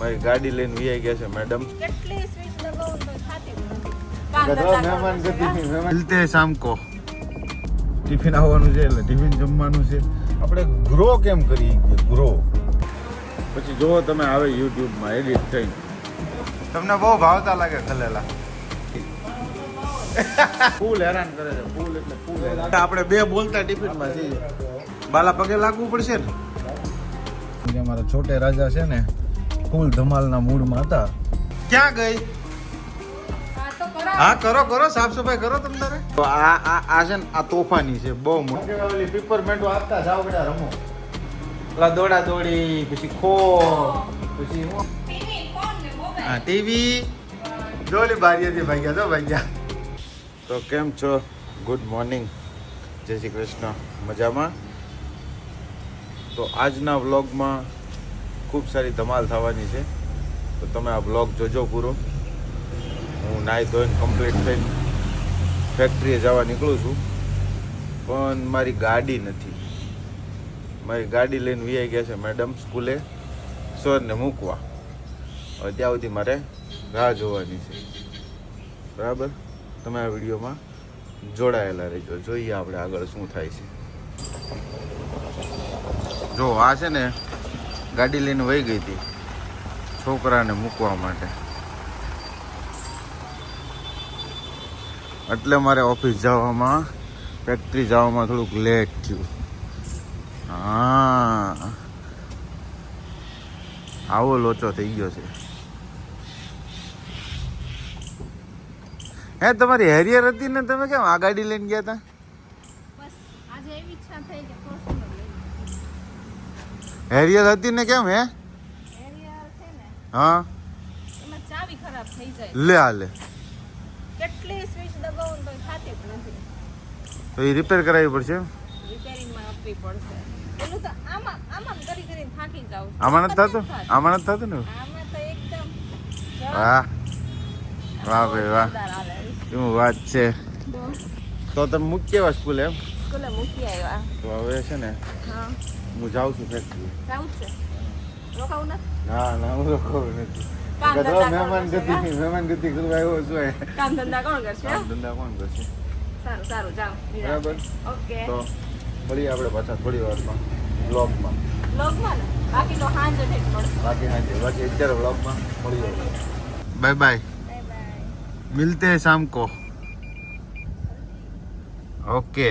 મારી ગાડી લઈને વીઆઈ ગયા છે મેડમ. મિલતે શામ કો. ટિફિન આવવાનું છે એટલે ટિફિન જમવાનું છે. આપણે ગ્રો કેમ કરી ગ્રો? પછી જોવો તમે આવે યુટ્યુબમાં એડિટ થઈ તમને બહુ ભાવતા લાગે ખલેલા. ફૂલ હેરાન કરે છે ફૂલ એટલે ફૂલ હેરાન. આપણે બે બોલતા ટિફિનમાં છીએ બાલા પગે લાગવું પડશે ને? જે અમારા છોટે રાજા છે ને ફૂલ ધમાલના મૂડમાં હતા. ક્યાં ગઈ? હા કરો. કરો કરો સાફ સફાઈ કરો તમે તારે. તો આ આ આ છે ને આ તોફાની છે બહુ મોટી. ઓલી પીપરમેન્ટો આપતા જાઓ બેટા રમો. ઓલા દોડા દોડી પછી ખો પછી. હા? ટીવી. ડોલી બારીએથી ભાગ્યા તો ભાગ્યા. તો કેમ છો? ગુડ મોર્નિંગ જય શ્રી કૃષ્ણ. મજામાં? તો આજના વ્લોગમાં ખૂબ સારી ધમાલ થવાની છે. તો તમે આ બ્લોગ જોજો પૂરો. હું નાહી ધોઈને કમ્પ્લીટ થઈને ફેક્ટરીએ જવા નીકળું છું. પણ મારી ગાડી નથી. મારી ગાડી લઈને વીઆઈ ગયા છે મેડમ સ્કૂલે સરને મૂકવા. હવે સુધી મારે રાહ જોવાની છે. બરાબર? તમે આ વિડીયોમાં જોડાયેલા રહેજો. જોઈએ આપણે આગળ શું થાય છે. જો આ છે ને ગાડી લઈને વહી ગઈ હતી છોકરાને મૂકવા માટે. એટલે મારે ઓફિસ જવામાં ફેક્ટરી જવામાં થોડુંક લેટ થયું. હા. આવો લોચો થઈ ગયો છે. હે, તમારી હેરિયર હતી ને તમે કેમ આ ગાડી લઈને ગયા હતા બસ આજે એવી ઈચ્છા થઈ કે Fortuner લઈ લઉં. હેરિયર હતી ને કેમ હે? હા. લે આ લે. તો એ રિપેર કરાવવી પડશે આમાં નથી થતું? આમાં નથી થતું ને? વાહ. વાહ ભાઈ વાહ. શું વાત છે. તો તમે મૂકી આવ્યા સ્કૂલ એમ? સ્કૂલે મૂકી આવ્યા. તો હવે છે ને હા. હું જાઉં છું ફેક્ટરી જાઉં છે. રોકાવું નથી? ના ના હું રોકાવું નથી. મહેમાન ગતિ મહેમાન કરવા આવ્યો છું ધંધા કોણ કરશે બરાબર? તો મળીએ આપણે પાછા થોડી વારમાં બ્લોગમાં. બાકી તો બાકી અત્યારે બ્લોગમાં મળીએ બાય બાય મિલતે શામ કો. ઓકે.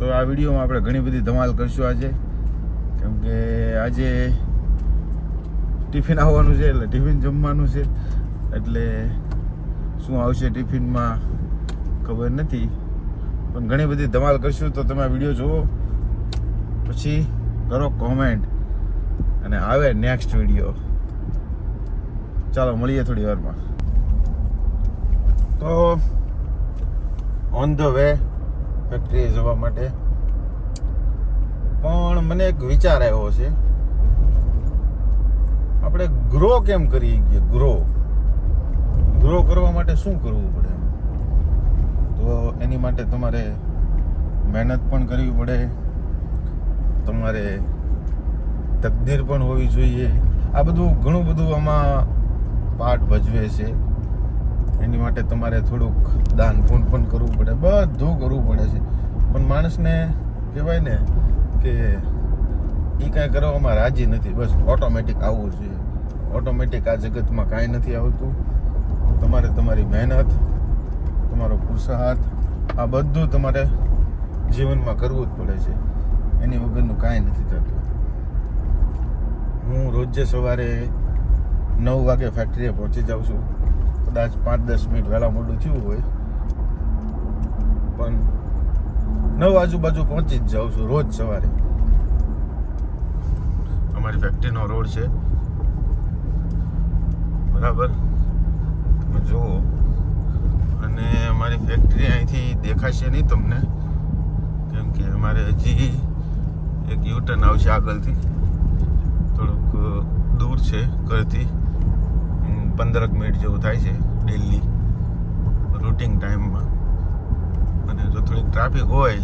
તો આ વિડીયોમાં આપણે ઘણી બધી ધમાલ કરશું આજે. કેમ કે આજે ટિફિન આવવાનું છે, એટલે ટિફિન જમવાનું છે. એટલે શું આવશે ટિફિનમાં ખબર નથી. પણ ઘણી બધી ધમાલ કરશું તો તમે વીડિયો જુઓ. પછી કરો કોમેન્ટ અને આવે નેક્સ્ટ વીડિયો ચાલો, મળીએ થોડી વારમાં. તો ઓન ધ વે ફેક્ટરીએ જવા માટે. પણ મને એક વિચાર આવ્યો છે. આપણે ગ્રો કેમ કરી ગ્રો ગ્રો કરવા માટે શું કરવું પડે? તો એની માટે તમારે મહેનત પણ કરવી પડે. તમારે તકદીર પણ હોવી જોઈએ. આ બધું ઘણું બધું આમાં પાર્ટ ભજવે છે. એની માટે તમારે થોડુંક દાન પૂન પણ કરવું પડે, બધું કરવું પડે છે. પણ માણસને કહેવાય ને કે એ કાંઈ કરવામાં રાજી નથી, બસ ઓટોમેટિક આવવું જોઈએ. ઓટોમેટિક આ જગતમાં કાંઈ નથી આવતું. તમારે તમારી મહેનત, તમારો પુરુષાર્થ આ બધું તમારે જીવનમાં કરવું જ પડે છે. એની વગરનું કાંઈ નથી થતું. હું રોજે સવારે નવ વાગે ફેક્ટરીએ પહોંચી જાઉં છું. કદાચ પાંચ દસ મિનિટ વહેલા મોડું થયું હોય. પણ નવ આજુબાજુ પહોંચી જ જાઉં છું રોજ સવારે. અમારી ફેક્ટરીનો રોડ છે. બરાબર? જુઓ. અને અમારી ફેક્ટરી અહીંથી દેખાશે નહીં તમને. કેમ કે અમારે હજી એક યુટર્ન આવશે આગળથી. થોડુંક દૂર છે, ઘરથી. પંદરક મિનિટ જેવું થાય છે ડેલી રૂટિંગ ટાઈમમાં અને જો થોડીક ટ્રાફિક હોય,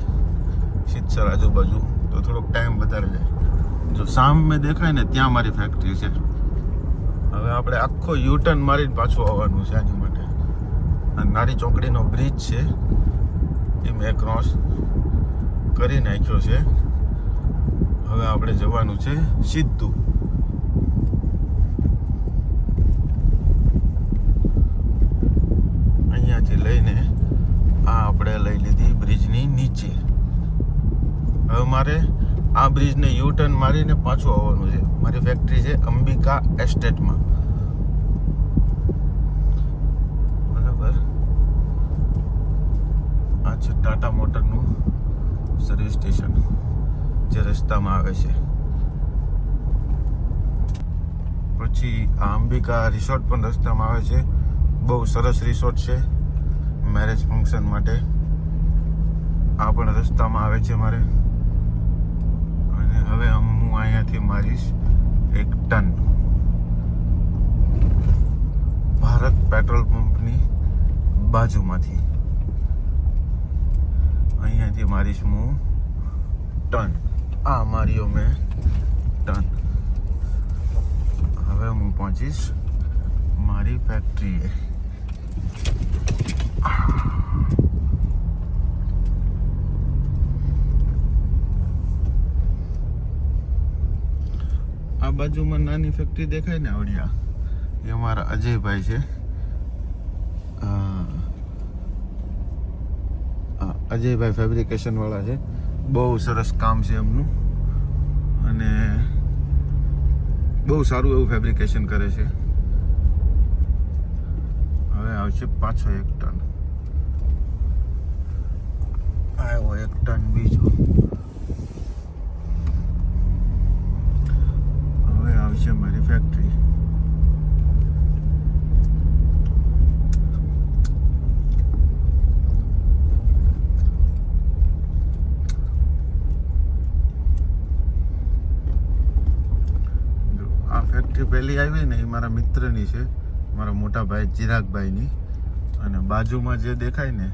શીતસર આજુબાજુ, તો થોડોક ટાઈમ વધારે જાય જો સામે દેખાય ને, ત્યાં મારી ફેક્ટરી છે. હવે આપણે આખો યુટર્ન મારીને પાછું આવવાનું છે આની માટે. અને નારી ચોકડીનો બ્રિજ છે એ મેં ક્રોસ કરી નાખ્યો છે. હવે આપણે જવાનું છે સીધું અહીંયાથી લઈને આ આપણે લઈ લીધી બ્રિજની નીચે. હવે મારે આ બ્રિજને યુ ટર્ન મારીને પાછું આવવાનું છે. મારી ફેક્ટરી છે અંબિકા એસ્ટેટમાં. બરાબર? આ છે ટાટા મોટરનું સર્વિસ સ્ટેશન જે રસ્તામાં આવે છે. પછી આ અંબિકા રિસોર્ટ પણ રસ્તામાં આવે છે. બહુ સરસ રિસોર્ટ છે. મેરેજ ફંક્શન માટે. આ પણ રસ્તામાં આવે છે મારે. અને હવે હું અહીંયાથી મારીશ એક ટન. ભારત પેટ્રોલ પંપની બાજુમાંથી. અહીંયાથી મારીશ હું ટન. આ માર્યો મેં ટન. હવે હું પહોંચીશ મારી ફેક્ટરીએ બાજુમાં નાની ફેક્ટરી દેખાય ને આવડિયા? એ અમારા અજયભાઈ છે. અજયભાઈ ફેબ્રિકેશન વાળા છે. બહુ સરસ કામ છે એમનું. અને બહુ સારું એવું ફેબ્રિકેશન કરે છે. હવે આવશે પાછો એક ટન. આવ્યો એક ટન બીજો. આવશે મારી ફેક્ટરી આ ફેક્ટરી પહેલી આવી ને એ મારા મિત્રની છે, મારા મોટા ભાઈ ચિરાગભાઈની. અને બાજુમાં જે દેખાય ને,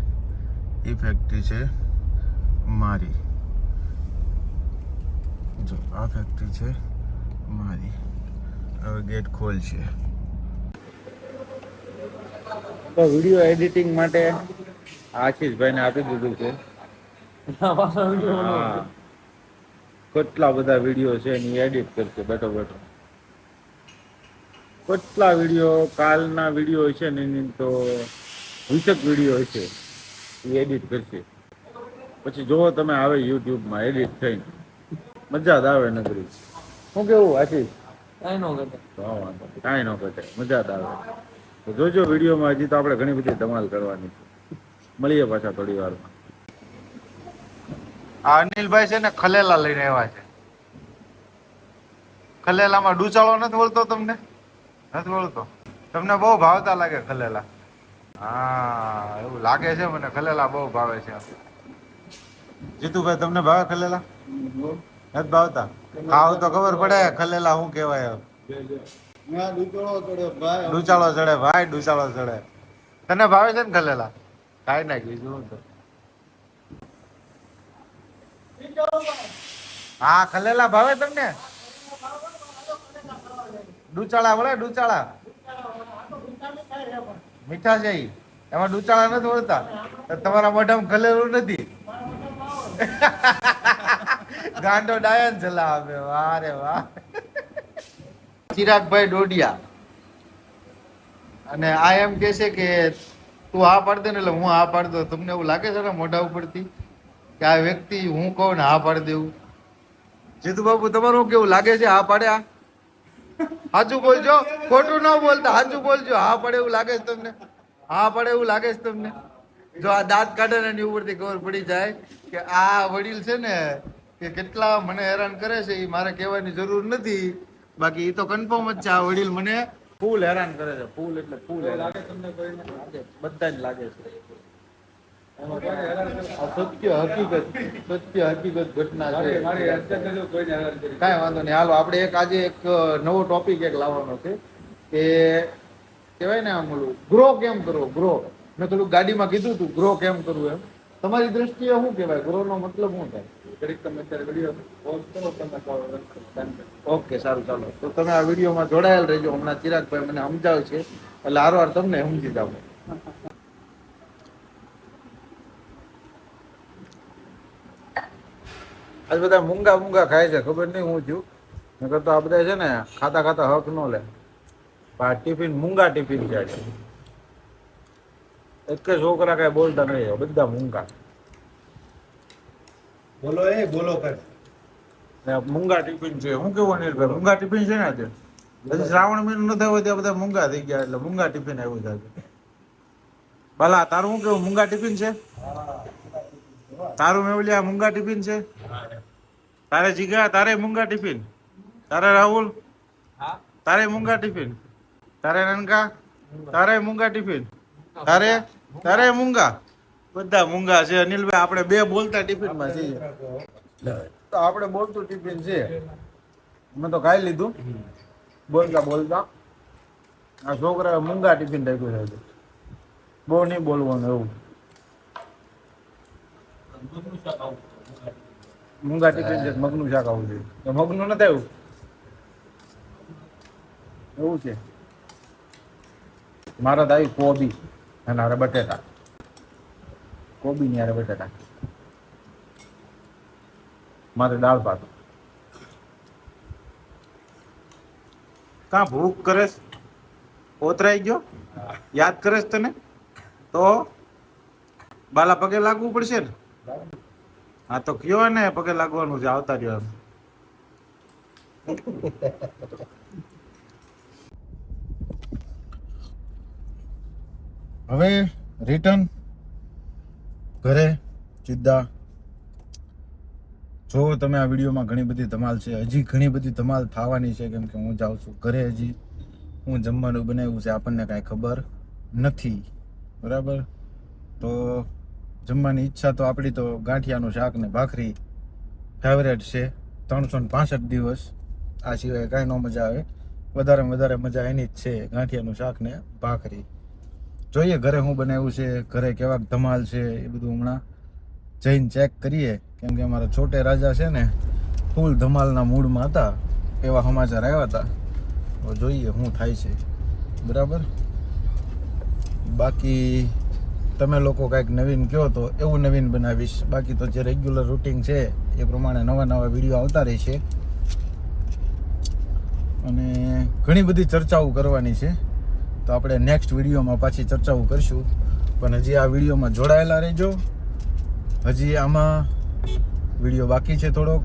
એ ફેક્ટરી છે મારી. જો, આ ફેક્ટરી છે મારી. હવે ગેટ ખોલશે તો વીડિયો એડિટિંગ માટે આશીષભાઈને આપી દીધું છે. કેટલા બધા વીડિયો છે એની એડિટ કરશે બેઠો બેઠો. કેટલા વીડિયો કાલના વીડિયો છે ને એની તો વીસક વીડિયો છે એ એડિટ કરશે. પછી જોવો તમે આવે યુટ્યુબમાં એડિટ થઈને. મજા જ આવે નગરી શું કેવું આશીષ? કઈ નો ઘટે. તો વાંધો નહીં. કાંઈ ન ઘટે. મજા જ આવે. તો જોજો વિડીયોમાં હજી તો આપણે ઘણી બધી ધમાલ કરવાની છે. મળીએ પાછા થોડી વારમાં. આ અનિલભાઈ છે ને ખલેલા લઈને આવ્યા છે. ખલેલામાં ડૂચાળો નથી બોલતો તમને? નથી બોલતો તમને બહુ ભાવતા લાગે ખલેલા. હા એવું લાગે છે મને. ખલેલા બહુ ભાવે છે. જીતુભાઈ તમને ભાવે ખલેલા? નથી ભાવતા? ખાવ તો ખબર પડે, ખલેલા શું કહેવાય? ડુચાળો ચડે ભાઈ, ડુચાળો ચડે. તને ભાવે છે ને ખલેલા? ખાઈ નાખી શું તો. હા, ખલેલા ભાવે તમને? ડુચાળા વળે, ડુચાળા. મીઠા છે. એમાં ડુચાળા નથી વળતા. તમારા મોઢામાં ખલેલું નથી. ગાંડો ડાયન ચલાવે વાહ રે વાહ ચિરાગભાઈ ડોડિયા. અને આ એમ કે છે કે તું આ પાડ દે ને એટલે હું આ પાડ દઉં. તમને એવું લાગે છે ને મોઢા ઉપરથી? કે આ વ્યક્તિ, હું કહું ને આ પાડી દેવું? જીતુ બાબુ તમારું કેવું લાગે છે? આ પાડે આ સાચું બોલજો. ખોટું ન બોલતા. સાચું બોલજો. હા પડે એવું લાગે છે તમને? હા પડે એવું લાગે છે તમને? જો આ દાંત કાઢે ને એની ઉપરથી ખબર પડી જાય કે આ વડીલ છે ને કે કેટલા મને હેરાન કરે છે એ મારે કહેવાની જરૂર નથી. બાકી એ તો કન્ફર્મ જ છે આ વડીલ મને ફૂલ હેરાન કરે છે ફૂલ એટલે ફૂલ લાગે તમને બધા જ લાગે છે. કરે? સત્ય હકીકત સત્ય હકીકત ઘટના છે. કરી. કાંઈ વાંધો નહીં. હાલો આપણે એક આજે એક નવો ટોપિક એક લાવવાનો છે કે કહેવાય ને આમ ઓલું ગ્રો કેમ કરવો ગ્રો. મેં થોડું ગાડીમાં કીધું હતું ગ્રો કેમ કરવું એમ. તમારી દ્રષ્ટિએ શું કહેવાય? ગ્રો નો મતલબ શું થાય? ઘડીક તમે અત્યારે વીડિયો પોઝ કરો ઓકે સારું, ચાલો. તો તમે આ વિડીયોમાં જોડાયેલ રહેજો. હમણાં ચિરાગભાઈ મને સમજાવે છે. એટલે હારવાર તમને સમજી જાવ આજ બધા મૂંગા મૂંગા ખાય છે, ખબર નહીં હું છું. નકર તો આ બધા છે ને ખાતા ખાતા હક ન લે. આ ટિફિન મૂંગા ટિફિન છે એક છોકરા કઈ બોલતા નહીં, બધા મૂંગા. બોલો એ, બોલો કર. મુંગા ટિફિન છે. હું કેવું અનિલભાઈ મુંગા ટિફિન છે ને આજે? હજી શ્રાવણ મહિનો ન થયો ત્યાં બધા મુંગા થઈ ગયા એટલે મુંગા ટિફિન આવ્યું છે ભલા, તારું શું કેવું? મૂંગા ટિફિન છે? તારું મેવલિયા, મુંગા ટિફિન છે? તારે જીગા, તારે મુંગા ટિફિન? તારે રાહુલ? તારે મુંગા ટિફિન? તારે નનકા? તારે મુંગા ટિફિન? તારે? તારે મૂંગા? બધા મૂંગા છે. અનિલભાઈ આપણે બે બોલતા ટિફિનમાં છીએ. તો આપણે બોલતું ટિફિન છે. મેં તો ખાઈ લીધું. બોલતા બોલતા. આ છોકરા મૂંગા ટિફિન રાખ્યું છે. બહુ નહીં બોલવાનું એવું. મૂંગા ટિફિન છે મગનું શાક આવું જોઈએ તો મગનું નથી આવ્યું? એવું છે. મારા તો આવી કોબી અને બટેટા. કોબી ની હારે બટેટા મારે દાળ ભાત. કા ભૂખ કરે ઓતરાઈ ગયો? યાદ કરે તને? તો બાલા પગે લાગવું પડશે ને? હા તો કયો ને પગે લાગવાનું છે આવતા રહ્યો હવે રિટર્ન ઘરે ચિદ્દા જો તમે આ વિડીયોમાં ઘણી બધી ધમાલ છે, હજી ઘણી બધી ધમાલ થવાની છે, કેમ કે હું જાઉં છું ઘરે હજી. હું જમવાનું બનાવ્યું છે, આપણને કાંઈ ખબર નથી. બરાબર? તો જમવાની ઈચ્છા તો આપણી તો ગાંઠિયાનું શાક ને ભાખરી ફેવરેટ છે. ત્રણસો ને પાસઠ દિવસ. આ સિવાય કાંઈ ન મજા આવે. વધારે વધારે મજા એની જ છે, ગાંઠિયાનું શાક ને ભાખરી. જોઈએ ઘરે શું બનાવ્યું છે, ઘરે કેવા ધમાલ છે એ બધું હમણાં જઈને ચેક કરીએ. કેમ કે અમારા છોટે રાજા છે ને, ફૂલ ધમાલના મૂડમાં હતા, એવા સમાચાર આવ્યા હતા. તો જોઈએ શું થાય છે. બરાબર? બાકી તમે લોકો કાંઈક નવીન કહો તો એવું નવીન બનાવીશ. બાકી તો જે રેગ્યુલર રૂટિન છે, એ પ્રમાણે નવા નવા વીડિયો આવતા રહેશે અને ઘણી બધી ચર્ચાઓ કરવાની છે. તો આપણે નેક્સ્ટ વિડીયોમાં પાછી ચર્ચાઓ કરીશું. પણ હજી આ વિડીયોમાં જોડાયેલા રહેજો. હજી આમાં વીડિયો બાકી છે થોડોક.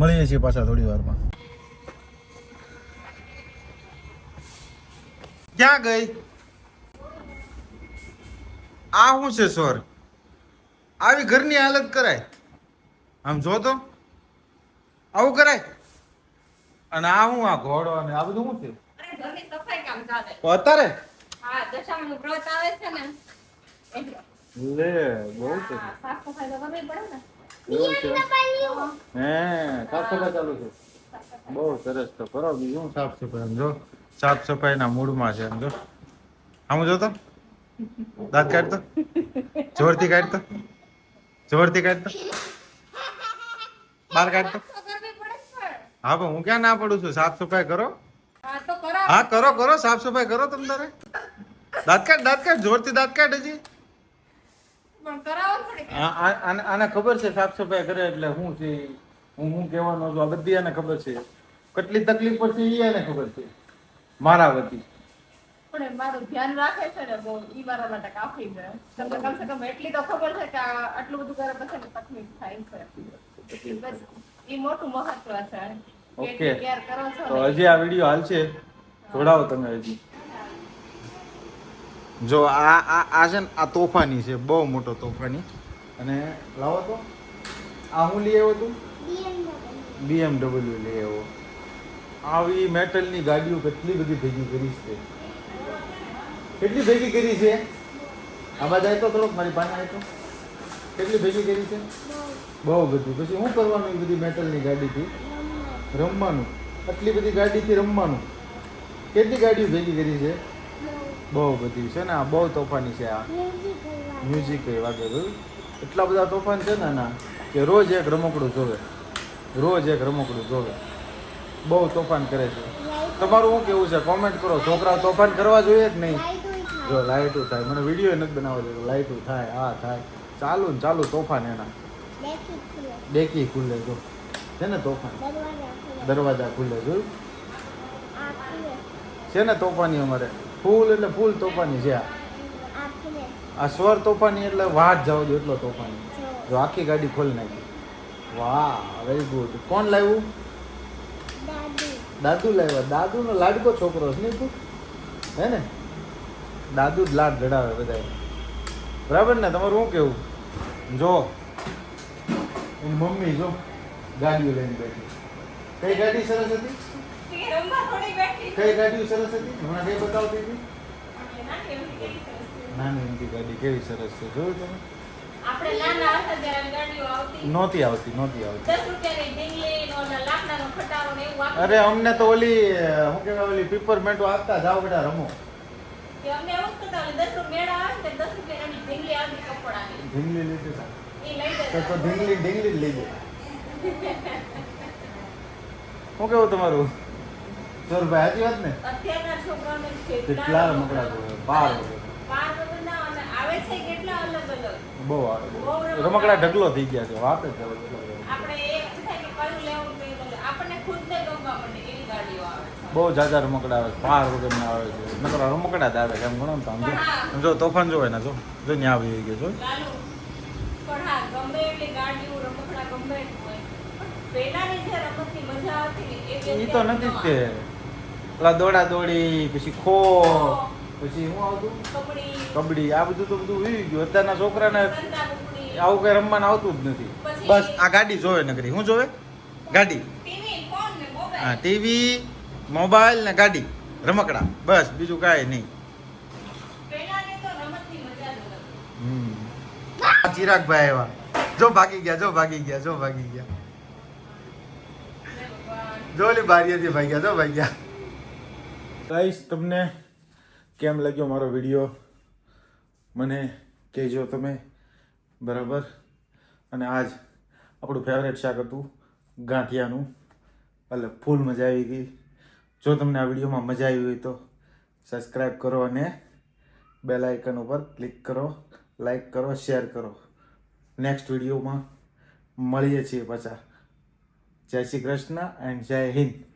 મળીએ છીએ પાછા થોડી વારમાં. ક્યાં ગઈ? આ શું છે સ્વર આવી ઘરની હાલત કરાય. આમ જો તો. આવું કરાય. અને આ હું આ ઘોડો અને આ બધું શું છે? સફાઈ અત્યારે? હા દશામાનું વ્રત આવે છે ને. લે બહુ છે. સાફ સફાઈ તો કરવી પડે ને. એવું છે? હે સાફ સફાઈ ચાલુ છે. બહુ સરસ તો કરો બીજું. સાફ સફાઈ આમ જો સાફ સફાઈના મૂડમાં છે આમ જો. આમ જો તો દાંત કાઢતો? જોરથી કાઢતો? જોરથી કાઢતો? બહાર કાઢતો. હા પણ હું ક્યાં ના પડું છું? સાફ સફાઈ કરો. હા તો કરો. હા કરો કરો સાફ સફાઈ કરો તમ તારે. દાંત કાઢ દાંત કાઢ જોરથી દાંત કાઢ હજી. આને ખબર છે સાફ સફાઈ કરે એટલે હું છે હું હું કહેવાનો છું. આ બધી આને ખબર છે. કેટલી તકલીફ પડશે એ એને ખબર છે. મારા વતી. પણ મારું ધ્યાન રાખે છે ને બહુ. ઈ મારા માટે કાફી છે. તમને કમસે કમ એટલી તો ખબર છે કે આ આટલું બધું કરે પછી તકલીફ થાય છે. બસ ઈ મોટું મહત્વ છે. ઓકે. તો હજી આ વીડિયો હાલશે. જોડાવો તમે હજી. જો આ આ આ છે ને, આ તોફાની છે, બહુ મોટો તોફાની. અને લાવો તો. આ હું લઈ આવ્યો તું? બીએમડબલ્યુ લઈ આવ્યો. આવી મેટલની ગાડીઓ કેટલી બધી ભેગી કરી છે કેટલી ભેગી કરી છે? આમાં જાય તો થોડોક, મારી પાસે આવે કેટલી ભેગી કરી છે? બહુ બધું. પછી શું કરવાનું એ બધી મેટલની ગાડીથી? રમવાનું. આટલી બધી ગાડીથી રમવાનું. કેટલી ગાડીઓ ભેગી કરી છે? બહુ. બધી છે ને આ બહુ તોફાની છે આ. મ્યુઝિક એ વાગે? એટલા બધા તોફાન છે ને ના કે રોજ એક રમકડું જોવે. રોજ એક રમકડું જોવે. બહુ તોફાન કરે છે. તમારું શું કેવું છે? કોમેન્ટ કરો. છોકરા તોફાન કરવા જોઈએ કે નહીં? જો લાઇટું થાય. મને વીડિયો નથી બનાવવા જોઈએ લાઇટું થાય. આ થાય. ચાલુ ને ચાલુ તોફાન એના. ડેકી ખુલે. જો. છે ને તોફાન? દરવાજા ખુલે. જોયું છે ને તોફાની અમારે? ફૂલ એટલે ફૂલ તોફાની છે આ. સ્વર તોફાની એટલે વાત જાવ દો, એટલો તોફાની. જો આખી ગાડી ખોલી નાખી. વાહ વેરી ગુડ કોણ લાવ્યું? દાદુ લાવ્યા. દાદુનો લાડકો છોકરો છે ને તું? હે ને? દાદુ જ લાડ જડાવે બધા બરાબર ને? તમારું શું કેવું જો. એની મમ્મી જો ગાડીઓ લઈને બેઠી. કઈ ગાડી સરસ હતી? કઈ ગાડી સરસ હતી? હમણાં કઈ બતાવતી હતી? નાની એમની ગાડી કેવી સરસ છે? જોયું તમે? નહોતી આવતી નહોતી આવતી. અરે અમને તો ઓલી શું કહેવાય ઓલી પીપરમેન્ટો આપતા જાઓ બેટા રમો. ઢીંગલી લીધી તો ઢીંગલી ઢીંગલી જ લઈ જાય શું કેવું તમારું? ચોરભાઈ સાચી વાત ને? અત્યારના છોકરાઓને કેટલા રમકડા જોવે બાર આવે છે કેટલા અલગ અલગ? બહુ આવે. રમકડા ઢગલો થઈ ગયા છે વાત જ આપણે એ થાય કે કયું લેવું આપણને ખુદને ગમવા માંડે એવી ગાડીઓ આવે બહુ જાજા રમકડા આવે બાર વગરના આવે છે. નકરા રમકડા જ આવે છે એમ ગણો ને તો આમ જો તોફાન જોવે ને જો જો ન્યા આવી ગયો જો. પણ હા ગમે એટલી ગાડીઓ રમકડા ગમે એટલું હોય. પણ પહેલાની જે રમતની મજા આવતી એ તો નથી જ તે. પેલા દોડા દોડી પછી ખો પછી શું આવતું? કબડ્ડી. આ બધું તો બધું વી ગયું. અત્યારના છોકરાને આવું કઈ રમવાનું આવતું જ નથી. બસ આ ગાડી જોવે નકરી. શું જોવે? ગાડી. હા ટીવી મોબાઈલ ને ગાડી. રમકડા. બસ બીજું કાંઈ નહીં. ચિરાગભાઈ આવ્યા. જો ભાગી ગયા જો ભાગી ગયા જો ભાગી ગયા. જોલી બારીએથી ભાગ્યા જો ભાગ્યા. ગાઈસ તમને કેમ લાગ્યો મારો વીડિયો મને કહેજો તમે. બરાબર? અને આજ આપણું ફેવરેટ શાક હતું ગાંઠિયાનું. એટલે ફૂલ મજા આવી ગઈ. જો તમને આ વિડીયોમાં મજા આવી હોય તો સબસ્ક્રાઈબ કરો અને બેલ આઇકન ઉપર ક્લિક કરો લાઈક કરો શેર કરો. નેક્સ્ટ વિડીયોમાં મળીએ છીએ પાછા. જય શ્રી કૃષ્ણ એન્ડ જય હિન્દ.